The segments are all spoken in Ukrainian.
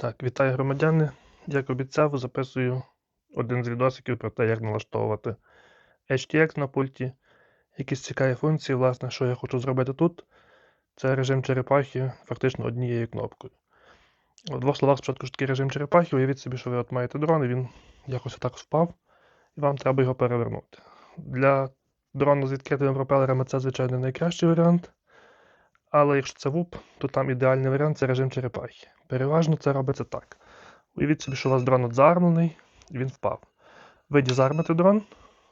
Так, вітаю громадяни. Як обіцяв, записую один з відосиків про те, як налаштовувати HTX на пульті. Якісь цікаві функції, власне, що я хочу зробити тут. Це режим черепахи фактично однією кнопкою. У двох словах спочатку ж такий режим черепахи. Уявіть собі, що ви от маєте дрон, і він якось отак впав, і вам треба його перевернути. Для дрону з відкритими пропелерами це, звичайно, найкращий варіант. Але якщо це ВУП, то там ідеальний варіант це режим черепахи. Переважно це робиться так. Уявіть собі, що у вас дрон от заармлений, і він впав. Ви дізармите дрон,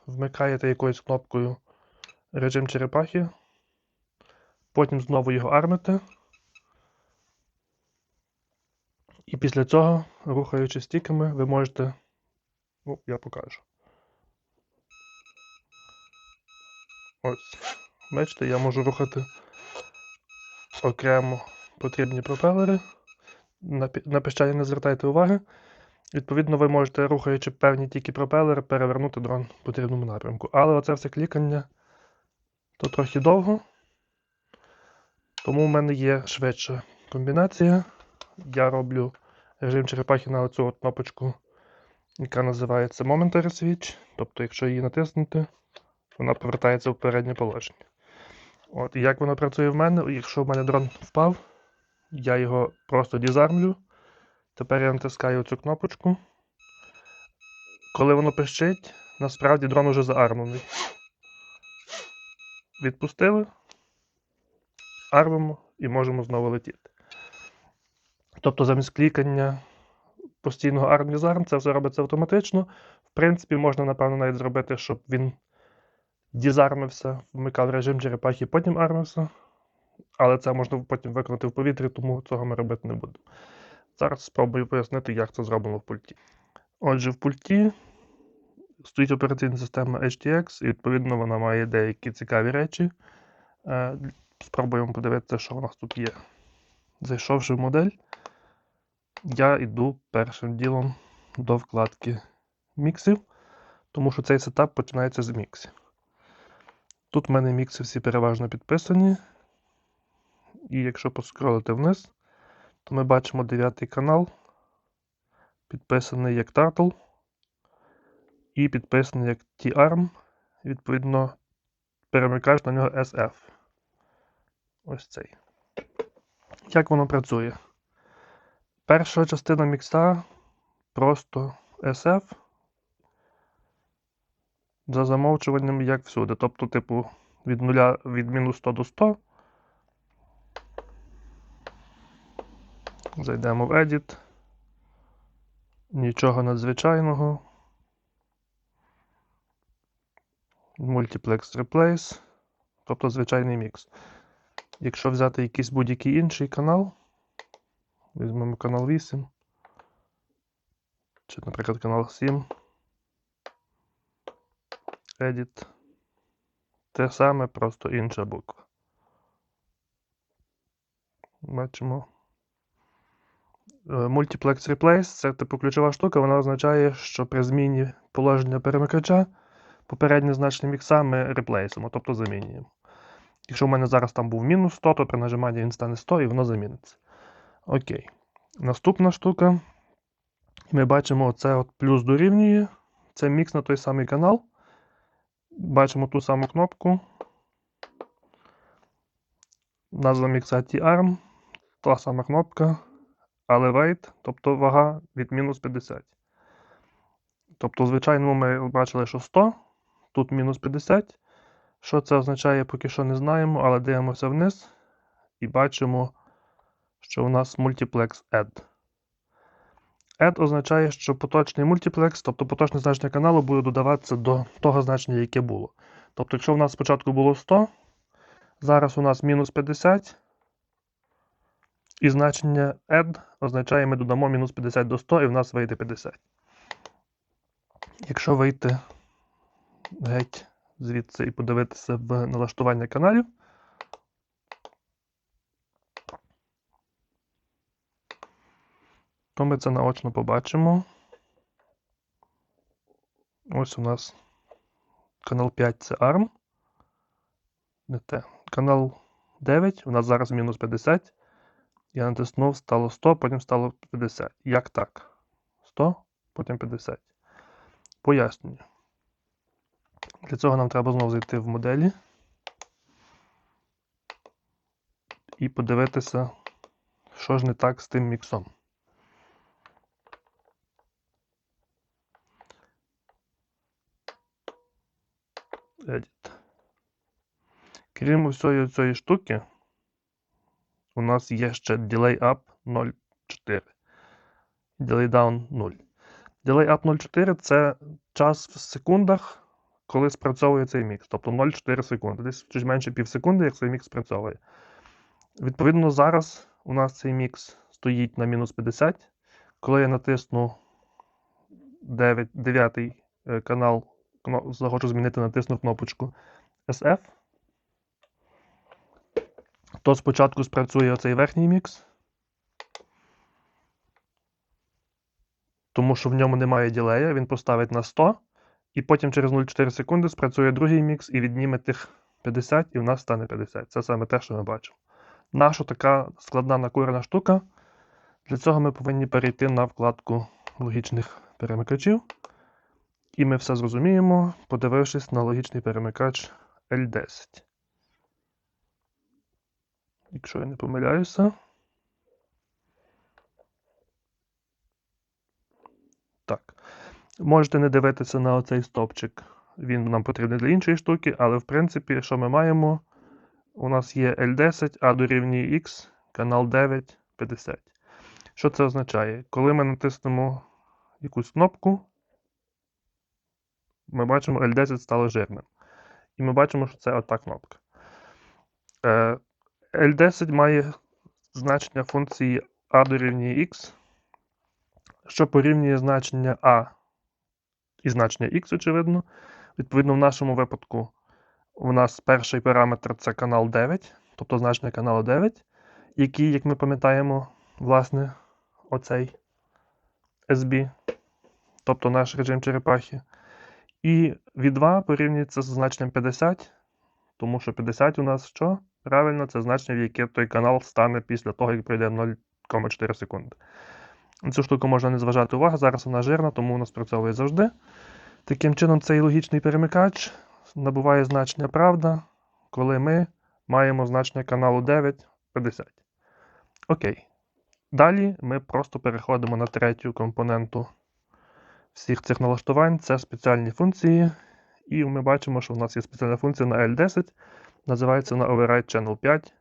вмикаєте якоюсь кнопкою режим черепахи, потім знову його армите. І після цього, рухаючи стіками, ви можете. Ну, я покажу. Ось. Бачите, я можу рухати окремо потрібні пропелери. На, пі- піщані не звертайте уваги. Відповідно, ви можете, рухаючи певні тільки пропелери, перевернути дрон в потрібному напрямку. Але оце все клікання то трохи довго. Тому в мене є швидша комбінація. Я роблю режим черепахи на оцю кнопочку, яка називається Momentary Switch. Тобто, якщо її натиснути, вона повертається в переднє положення. От, як воно працює в мене, якщо в мене дрон впав, я його просто дізармлю. Тепер я натискаю цю кнопочку. Коли воно пищить, насправді дрон уже заармлений. Відпустили, армимо і можемо знову летіти. Тобто замість клікання постійного арм дізарм це все робиться автоматично. В принципі, можна, напевно, навіть зробити, щоб він дізармився, вмикав режим черепахи, потім армився. Але це можна потім виконати в повітрі, тому цього ми робити не будемо. Зараз спробую пояснити, як це зроблено в пульті. Отже, в пульті стоїть операційна система HTX, і відповідно вона має деякі цікаві речі. Е, Спробуємо подивитися, що у нас тут є. Зайшовши в модель, я йду першим ділом до вкладки міксів, тому що цей сетап починається з міксів. Тут в мене мікси всі переважно підписані. І якщо поскролити вниз, то ми бачимо дев'ятий канал, підписаний як Turtle і підписаний як T-Arm. Відповідно, перемикаєш на нього SF. Ось цей. Як воно працює? Перша частина мікса просто SF. За замовчуванням, як всюди. Тобто, типу, від 0 від мінус 100 до 100. Зайдемо в Edit. Нічого надзвичайного. Multiplex Replace. Тобто звичайний мікс. Якщо взяти якийсь будь-який інший канал, візьмемо канал 8. Чи, наприклад, канал 7. Edit. Те саме, просто інша буква. Бачимо. Е, Multiplex Replace це типу ключова штука, вона означає, що при зміні положення перемикача попереднє значення мікса ми реплейсимо, тобто замінюємо. Якщо в мене зараз там був мінус 100, то при нажиманні він стане 100 і воно заміниться. Окей. Наступна штука. Ми бачимо оце от плюс дорівнює. Це мікс на той самий канал. Бачимо ту саму кнопку. Назва мікса T-Arm. Та сама кнопка. Але weight, тобто вага від мінус 50. Тобто, в звичайному ми бачили, що 100, тут мінус 50. Що це означає, поки що не знаємо, але дивимося вниз і бачимо, що у нас multiplex add. Add означає, що поточний мультиплекс, тобто поточне значення каналу, буде додаватися до того значення, яке було. Тобто, якщо в нас спочатку було 100, зараз у нас мінус 50. І значення add означає, ми додамо мінус 50 до 100 і в нас вийде 50. Якщо вийти геть звідси і подивитися в налаштування каналів, то ми це наочно побачимо. Ось у нас канал 5 це ARM. Не те. Канал 9, у нас зараз мінус 50. Я натиснув, стало 100, потім стало 50. Як так? 100, потім 50. Пояснюю. Для цього нам треба знову зайти в моделі і подивитися, що ж не так з тим міксом. Edit. Крім усієї цієї штуки, у нас є ще Delay Up 0.4. Delay Down 0. Delay Up 0.4 це час в секундах, коли спрацьовує цей мікс. Тобто 0,4 секунди. Десь чуть менше пів секунди, як цей мікс спрацьовує. Відповідно, зараз у нас цей мікс стоїть на мінус 50. Коли я натисну 9, 9 е, канал, захочу змінити, натисну кнопочку SF, то спочатку спрацює оцей верхній мікс, тому що в ньому немає ділея, він поставить на 100, і потім через 0,4 секунди спрацює другий мікс і відніме тих 50, і в нас стане 50. Це саме те, що ми бачимо. Наша така складна накурена штука. Для цього ми повинні перейти на вкладку логічних перемикачів. І ми все зрозуміємо, подивившись на логічний перемикач L10. Якщо я не помиляюся. Так. Можете не дивитися на оцей стопчик. Він нам потрібний для іншої штуки, але в принципі, що ми маємо? У нас є L10, а дорівнює X, канал 9, 50. Що це означає? Коли ми натиснемо якусь кнопку, ми бачимо L10 стало жирним. І ми бачимо, що це ота кнопка. Е, L10 має значення функції A дорівнює X, що порівнює значення A і значення X, очевидно. Відповідно, в нашому випадку у нас перший параметр це канал 9, тобто значення каналу 9, який, як ми пам'ятаємо, власне, оцей SB, тобто наш режим черепахи. І V2 порівнюється з значенням 50, тому що 50 у нас що? Правильно, це значення, в яке той канал стане після того, як пройде 0,4 секунди. Цю штуку можна не зважати увагу, зараз вона жирна, тому вона спрацьовує завжди. Таким чином, цей логічний перемикач набуває значення правда, коли ми маємо значення каналу 9, 50. Окей. Далі ми просто переходимо на третю компоненту всіх цих налаштувань. Це спеціальні функції. І ми бачимо, що в нас є спеціальна функція на L10, називається на Override Channel 5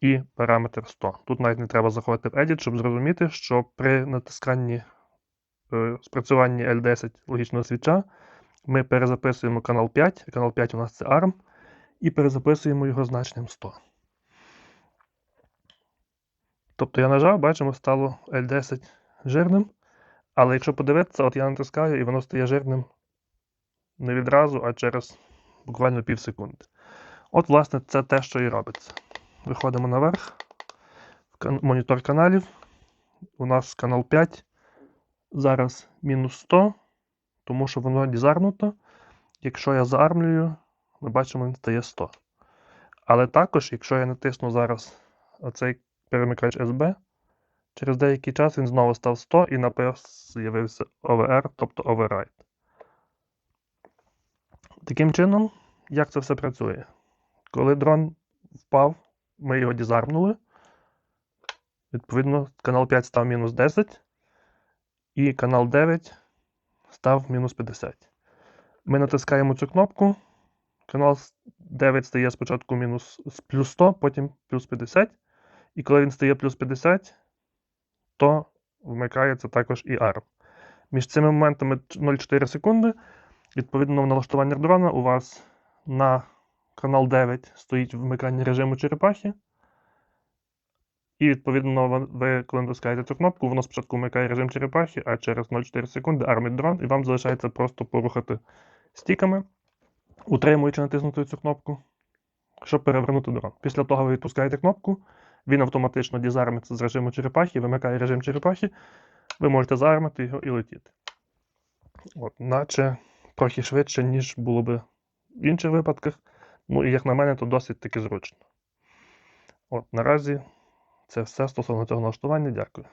і параметр 100. Тут навіть не треба заходити в Edit, щоб зрозуміти, що при натисканні е, спрацюванні L10 логічного свіча ми перезаписуємо канал 5, канал 5 у нас це ARM, і перезаписуємо його значенням 100. Тобто я нажав, бачимо, стало L10 жирним. Але якщо подивитися, от я натискаю і воно стає жирним не відразу, а через буквально пів секунди. От, власне, це те, що і робиться. Виходимо наверх, в монітор каналів. У нас канал 5. Зараз мінус 100, тому що воно дізарнуто. Якщо я заармлюю, ми бачимо, він стає 100. Але також, якщо я натисну зараз оцей перемикач SB, через деякий час він знову став 100 і напис з'явився OVR, тобто Override. Таким чином, як це все працює? Коли дрон впав, ми його дізармнули. Відповідно, канал 5 став мінус 10, і канал 9 став мінус 50. Ми натискаємо цю кнопку. Канал 9 стає спочатку мінус плюс 100, потім плюс 50. І коли він стає плюс 50, то вмикається також і ARM. Між цими моментами 0,4 секунди. Відповідно, в налаштуваннях дрона у вас на канал 9 стоїть вмикання режиму черепахи. І, відповідно, ви- коли натискаєте цю кнопку, воно спочатку вмикає режим черепахи, а через 0,4 секунди армить дрон, і вам залишається просто порухати стіками, утримуючи натиснути цю кнопку, щоб перевернути дрон. Після того ви відпускаєте кнопку, він автоматично дізармиться з режиму черепахи, вимикає режим черепахи, ви можете заармити його і летіти. От, наче трохи швидше, ніж було би в інших випадках. Ну і як на мене, то досить таки зручно. От, наразі Це все стосовно цього налаштування. Дякую.